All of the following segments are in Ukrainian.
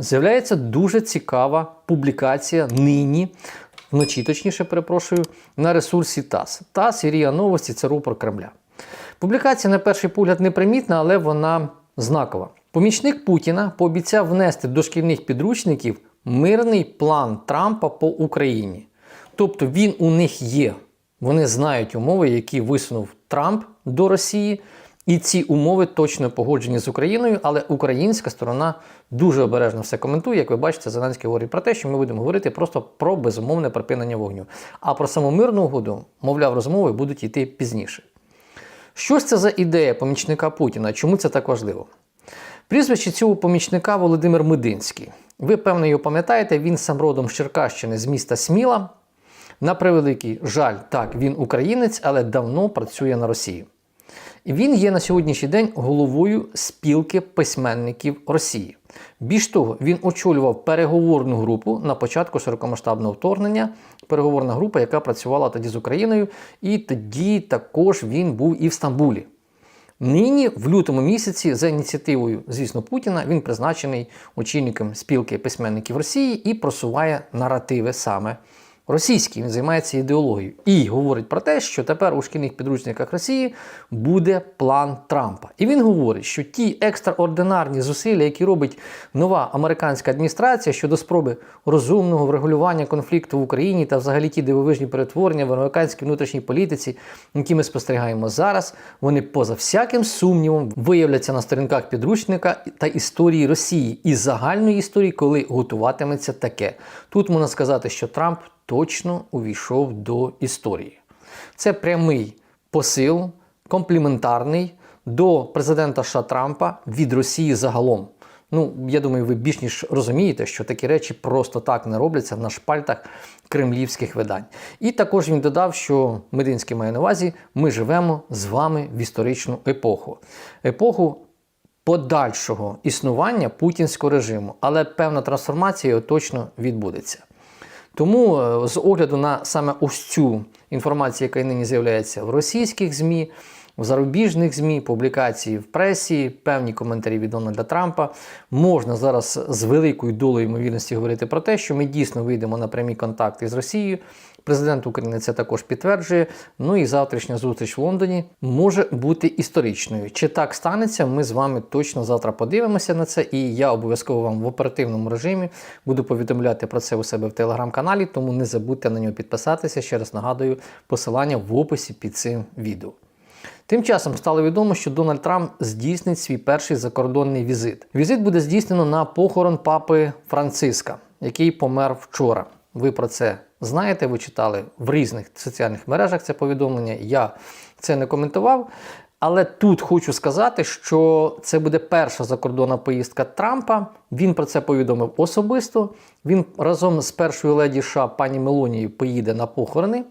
з'являється дуже цікава публікація нині, вночі, точніше, перепрошую, на ресурсі ТАСС. ТАСС і РІА Новості це рупор Кремля. Публікація, на перший погляд, непримітна, але вона знакова. Помічник Путіна пообіцяв внести до шкільних підручників мирний план Трампа по Україні. Тобто він у них є. Вони знають умови, які висунув Трамп до Росії, і ці умови точно погоджені з Україною, але українська сторона дуже обережно все коментує. Як ви бачите, Зеленський говорить про те, що ми будемо говорити просто про безумовне припинення вогню. А про саму мирну угоду, мовляв, розмови будуть йти пізніше. Що ж це за ідея помічника Путіна? Чому це так важливо? Прізвище цього помічника Володимир Мединський. Ви, певно, його пам'ятаєте, він сам родом з Черкащини з міста Сміла. На превеликий жаль, так, він українець, але давно працює на Росії. Він є на сьогоднішній день головою спілки письменників Росії. Більш того, він очолював переговорну групу на початку широкомасштабного вторгнення. Переговорна група, яка працювала тоді з Україною, і тоді також він був і в Стамбулі. Нині, в лютому місяці, за ініціативою, звісно, Путіна, він призначений очільником спілки письменників Росії і просуває наративи саме російські. Він займається ідеологією і говорить про те, що тепер у шкільних підручниках Росії буде план Трампа. І він говорить, що ті екстраординарні зусилля, які робить нова американська адміністрація щодо спроби розумного врегулювання конфлікту в Україні та взагалі ті дивовижні перетворення в американській внутрішній політиці, які ми спостерігаємо зараз, вони поза всяким сумнівом виявляться на сторінках підручника та історії Росії і загальної історії, коли готуватиметься таке. Тут можна сказати, що Трамп точно увійшов до історії. Це прямий посил, компліментарний до президента США Трампа від Росії загалом. Ну, я думаю, ви більш ніж розумієте, що такі речі просто так не робляться на шпальтах кремлівських видань. І також він додав, що Мединський має на увазі, ми живемо з вами в історичну епоху. Епоху подальшого існування путінського режиму, але певна трансформація точно відбудеться. Тому е, з огляду на саме ось цю інформацію, яка нині з'являється в російських ЗМІ, в зарубіжних ЗМІ, публікації в пресі, певні коментарі від Дональда Трампа, можна зараз з великою долею ймовірності говорити про те, що ми дійсно вийдемо на прямі контакти з Росією. Президент України це також підтверджує. Ну і завтрашня зустріч в Лондоні може бути історичною. Чи так станеться? Ми з вами точно завтра подивимося на це, і я обов'язково вам в оперативному режимі буду повідомляти про це у себе в телеграм-каналі, тому не забудьте на нього підписатися. Ще раз нагадую, посилання в описі під цим відео. Тим часом стало відомо, що Дональд Трамп здійснить свій перший закордонний візит. Візит буде здійснено на похорон папи Франциска, який помер вчора. Ви про це знаєте, ви читали в різних соціальних мережах це повідомлення. Я це не коментував. Але тут хочу сказати, що це буде перша закордонна поїздка Трампа. Він про це повідомив особисто. Він разом з першою леді США пані Мелонією поїде на похорони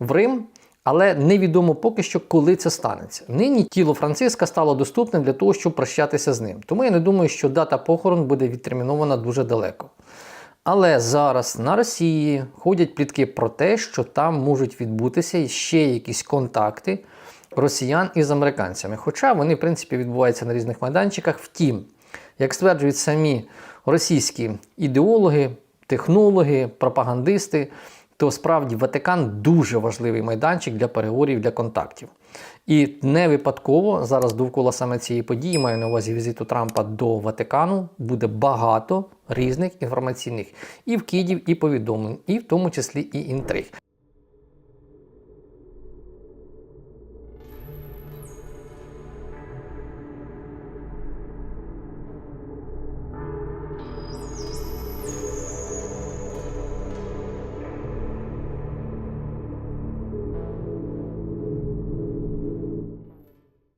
в Рим. Але невідомо поки що, коли це станеться. Нині тіло Франциска стало доступним для того, щоб прощатися з ним. Тому я не думаю, що дата похорон буде відтермінована дуже далеко. Але зараз на Росії ходять плітки про те, що там можуть відбутися ще якісь контакти росіян із американцями. Хоча вони, в принципі, відбуваються на різних майданчиках. Втім, як стверджують самі російські ідеологи, технологи, пропагандисти, то справді Ватикан дуже важливий майданчик для переговорів, для контактів. І не випадково зараз довкола саме цієї події, маю на увазі візиту Трампа до Ватикану, буде багато різних інформаційних і вкидів, і повідомлень, і в тому числі і інтриг.